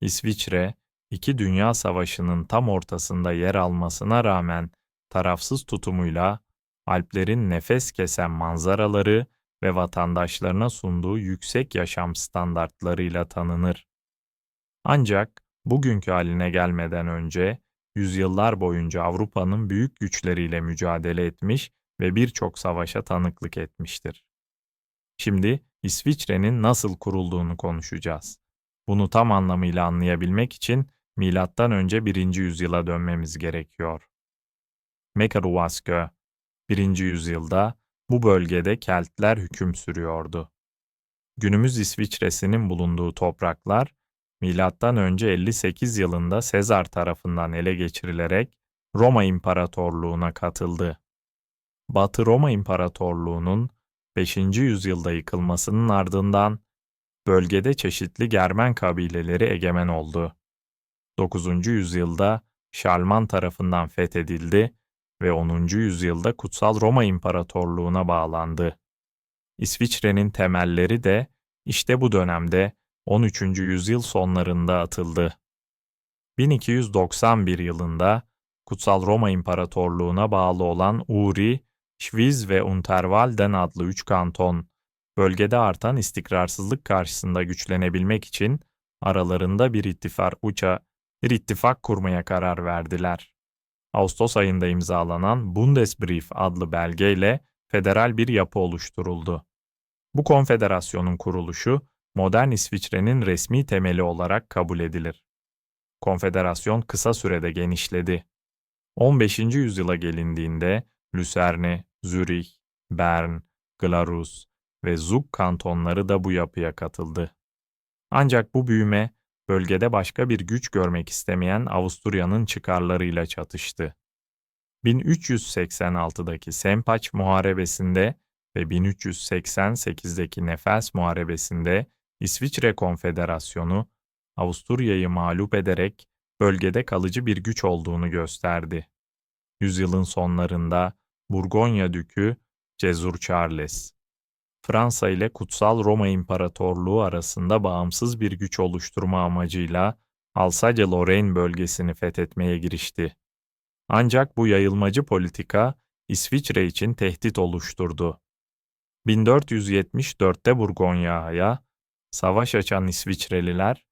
İsviçre, iki Dünya Savaşı'nın tam ortasında yer almasına rağmen tarafsız tutumuyla Alplerin nefes kesen manzaraları ve vatandaşlarına sunduğu yüksek yaşam standartlarıyla tanınır. Ancak bugünkü haline gelmeden önce yüzyıllar boyunca Avrupa'nın büyük güçleriyle mücadele etmiş ve birçok savaşa tanıklık etmiştir. Şimdi İsviçre'nin nasıl kurulduğunu konuşacağız. Bunu tam anlamıyla anlayabilmek için milattan önce 1. yüzyıla dönmemiz gerekiyor. Mekaruvaskö 1. yüzyılda bu bölgede Keltler hüküm sürüyordu. Günümüz İsviçre'sinin bulunduğu topraklar milattan önce 58 yılında Sezar tarafından ele geçirilerek Roma İmparatorluğu'na katıldı. Batı Roma İmparatorluğu'nun 5. yüzyılda yıkılmasının ardından bölgede çeşitli Germen kabileleri egemen oldu. 9. yüzyılda Şarlman tarafından fethedildi ve 10. yüzyılda Kutsal Roma İmparatorluğu'na bağlandı. İsviçre'nin temelleri de işte bu dönemde 13. yüzyıl sonlarında atıldı. 1291 yılında Kutsal Roma İmparatorluğu'na bağlı olan Uri, Schwyz ve Unterwalden adlı üç kanton, bölgede artan istikrarsızlık karşısında güçlenebilmek için aralarında bir ittifak uça, bir ittifak kurmaya karar verdiler. Ağustos ayında imzalanan Bundesbrief adlı belgeyle federal bir yapı oluşturuldu. Bu konfederasyonun kuruluşu modern İsviçre'nin resmi temeli olarak kabul edilir. Konfederasyon kısa sürede genişledi. 15. yüzyıla gelindiğinde Lüserne, Zürih, Bern, Glarus ve Zug kantonları da bu yapıya katıldı. Ancak bu büyüme bölgede başka bir güç görmek istemeyen Avusturya'nın çıkarlarıyla çatıştı. 1386'daki Sempaç Muharebesi'nde ve 1388'deki Nefels Muharebesi'nde İsviçre Konfederasyonu Avusturya'yı mağlup ederek bölgede kalıcı bir güç olduğunu gösterdi. Yüzyılın sonlarında Burgonya Dükü Cezur Charles, Fransa ile Kutsal Roma İmparatorluğu arasında bağımsız bir güç oluşturma amacıyla Alsace-Lorraine bölgesini fethetmeye girişti. Ancak bu yayılmacı politika İsviçre için tehdit oluşturdu. 1474'te Burgonya'ya savaş açan İsviçreliler